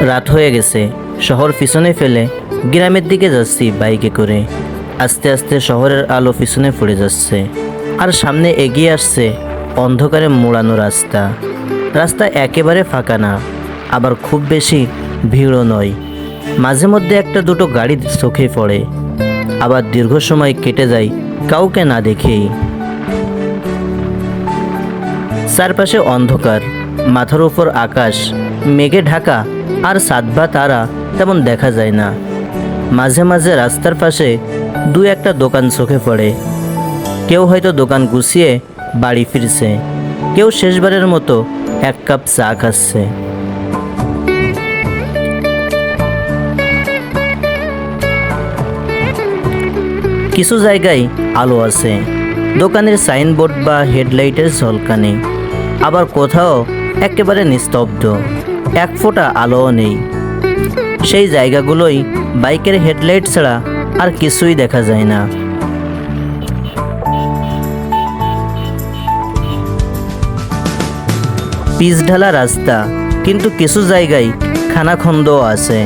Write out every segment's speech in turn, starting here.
রাত হয়ে গেছে। শহর পিছনে ফেলে গ্রামের দিকে যাচ্ছি বাইকে করে। আস্তে আস্তে শহরের আলো পিছনে পড়ে যাচ্ছে। আর সামনে এগিয়ে আসছে অন্ধকারে মোড়ানো রাস্তা। রাস্তা একেবারে ফাঁকা না, আবার খুব বেশি ভিড়ও নয়। মাঝে মধ্যে একটা দুটো গাড়ি চোখে পড়ে। আবার দীর্ঘ সময় কেটে যায় কাউকে না দেখেই। চারপাশে অন্ধকার, মাথার উপর আকাশ মেঘে ঢাকা আর সাতভা তারা তেমন দেখা যায় না। মাঝে মাঝে রাস্তার পাশে দু একটা দোকান চোখে পড়ে। কেউ হয়তো দোকান গুছিয়ে বাড়ি ফিরছে। কেউ শেষবারের মতো এক কাপ চা খাচ্ছে। কিছু জায়গায় আলো আছে। দোকানের সাইনবোর্ড বা হেডলাইটের ঝলকানি। আবার কোথাও একেবারে নিস্তব্ধ। এক ফোঁটা আলোও নেই। সেই জায়গাগুলোই বাইকের হেডলাইট ছাড়া আর কিছুই দেখা যায় না। পিচ ঢালা রাস্তা, কিন্তু কিছু জায়গায় খানাখন্দও আছে।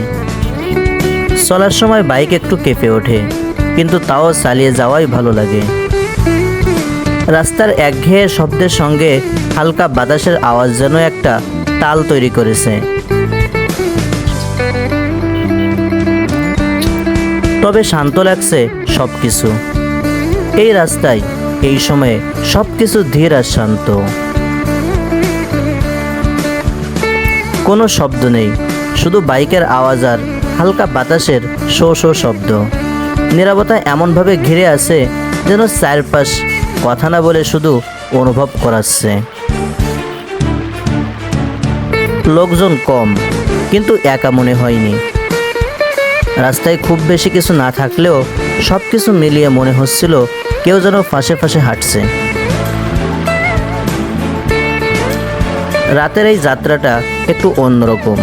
চলার সময় বাইক একটু কেঁপে ওঠে, কিন্তু তাও চালিয়ে যাওয়াই ভালো লাগে। রাস্তার একঘেয়ে শব্দের সঙ্গে হালকা বাতাসের আওয়াজ যেন একটা তাল তৈরি করেছে। তবে শান্ত লাগছে সব কিছু এই রাস্তায়, এই সময়ে সব কিছু ধীর আর শান্ত। কোনো শব্দ নেই, শুধু বাইকের আওয়াজ আর হালকা বাতাসের শো শো শব্দ। নিরাপত্তা এমনভাবে ঘিরে আছে যেন চারপাশ কথা না বলে শুধু অনুভব করাচ্ছে। লোকজন কম, কিন্তু একা মনে হয়নি। রাস্তায় খুব বেশি কিছু না থাকলেও সব কিছু মিলিয়ে মনে হচ্ছিল কেউ যেন ফাঁসে ফাঁসে হাঁটছে। রাতের এই যাত্রাটা একটু অন্যরকম।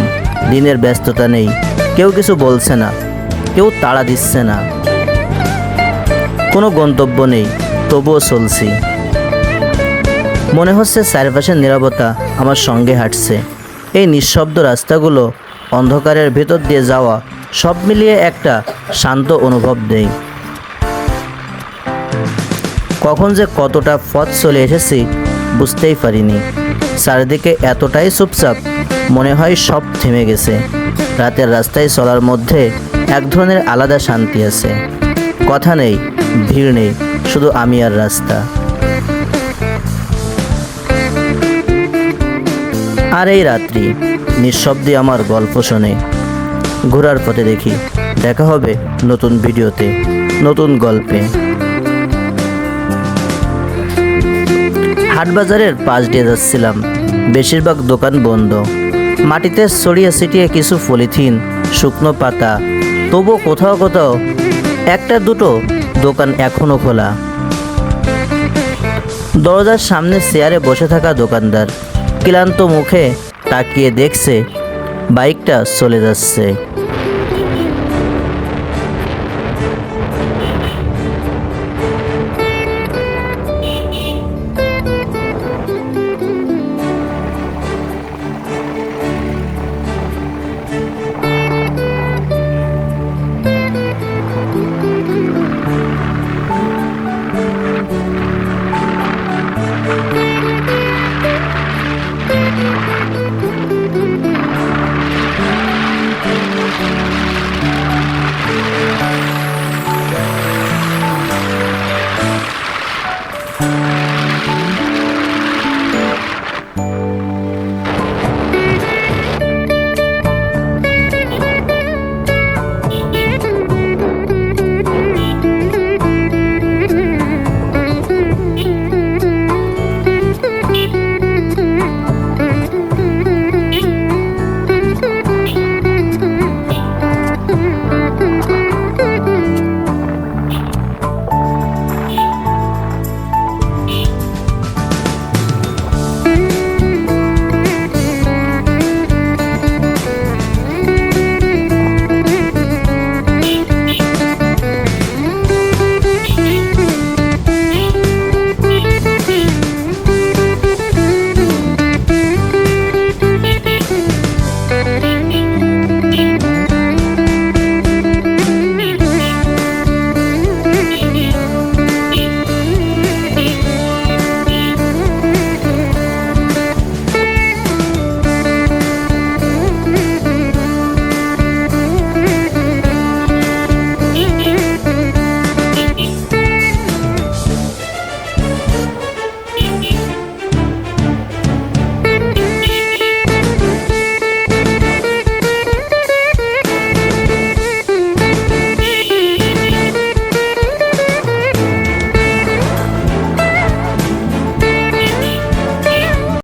দিনের ব্যস্ততা নেই, কেউ কিছু বলছে না, কেউ তাড়া দিচ্ছে না। কোনো গন্তব্য নেই, তবুও চলছি। মনে হচ্ছে চারপাশের নিরাপত্তা আমার সঙ্গে হাঁটছে। এই নিঃশব্দ রাস্তাগুলো অন্ধকারের ভেতর দিয়ে যাওয়া সব মিলিয়ে একটা শান্ত অনুভব দেয় কখন যে কতটা পথ চলে এসেছি বুঝতেই পারিনি। চারিদিকে এতটাই চুপচাপ, মনে হয় সব থেমে গেছে। রাতের রাস্তায় চলার মধ্যে এক ধরনের আলাদা শান্তি আছে। কথা নেই, ভিড় নেই, শুধু আমি আর রাস্তা। আর এই রাত্রি নিঃশব্দে আমার গল্প শোনে। ঘোরার পথে দেখি দেখা হবে নতুন ভিডিওতে, নতুন গল্পে। হাটবাজারের পাশ দিয়ে যাচ্ছিলাম। বেশিরভাগ দোকান বন্ধ। মাটিতে ছড়িয়ে ছিটিয়ে কিছু পলিথিন, শুকনো পাতা তবু কোথাও কোথাও একটা দুটো দোকান এখনও খোলা। দরজার সামনে চেয়ারে বসে থাকা দোকানদার ক্লান্ত মুখে তাকিয়ে দেখছে বাইকটা চলে যাচ্ছে।